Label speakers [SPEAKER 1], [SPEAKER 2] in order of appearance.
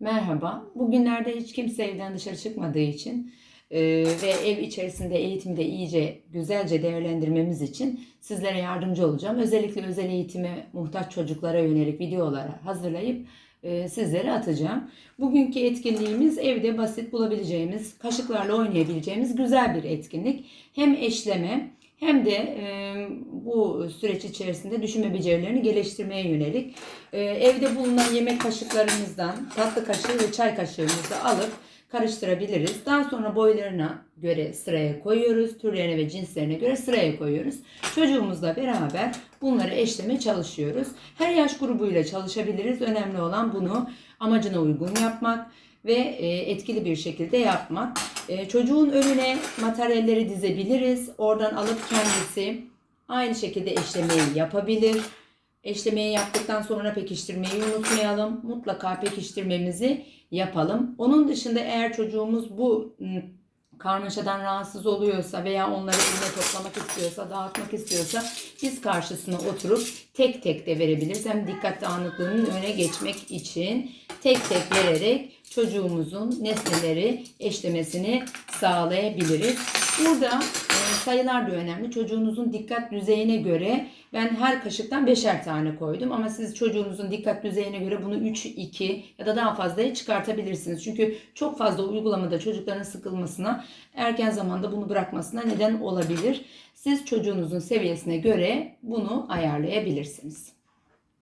[SPEAKER 1] Merhaba. Bugünlerde hiç kimse evden dışarı çıkmadığı için e, ve ev içerisinde eğitimi de iyice güzelce değerlendirmemiz için sizlere yardımcı olacağım. Özellikle özel eğitime muhtaç çocuklara yönelik videolar hazırlayıp e, sizlere atacağım. Bugünkü etkinliğimiz evde basit bulabileceğimiz, kaşıklarla oynayabileceğimiz güzel bir etkinlik. Hem eşleme hem de e, bu süreç içerisinde düşünme becerilerini geliştirmeye yönelik e, evde bulunan yemek kaşıklarımızdan tatlı kaşığı ve çay kaşığımızı alıp karıştırabiliriz. Daha sonra boylarına göre sıraya koyuyoruz. Türlerine ve cinslerine göre sıraya koyuyoruz. Çocuğumuzla beraber bunları eşleme çalışıyoruz. Her yaş grubuyla çalışabiliriz. Önemli olan bunu amacına uygun yapmak ve e, etkili bir şekilde yapmak. E, Çocuğun önüne materyalleri dizebiliriz. Oradan alıp kendisi aynı şekilde eşlemeyi yapabilir. Eşlemeyi yaptıktan sonra pekiştirmeyi unutmayalım. Mutlaka pekiştirmemizi yapalım. Onun dışında eğer çocuğumuz bu ım, karmaşadan rahatsız oluyorsa veya onları eline toplamak istiyorsa, dağıtmak istiyorsa biz karşısına oturup tek tek de verebiliriz. Hem dikkat dağınıklığının öne geçmek için tek tek vererek çocuğumuzun nesneleri eşlemesini sağlayabiliriz. Burada e, sayılar da önemli. Çocuğunuzun dikkat düzeyine göre ben her kaşıktan beşer tane koydum ama siz çocuğunuzun dikkat düzeyine göre bunu 3, 2 ya da daha fazlaya çıkartabilirsiniz. Çünkü çok fazla uygulamada çocukların sıkılmasına, erken zamanda bunu bırakmasına neden olabilir. Siz çocuğunuzun seviyesine göre bunu ayarlayabilirsiniz.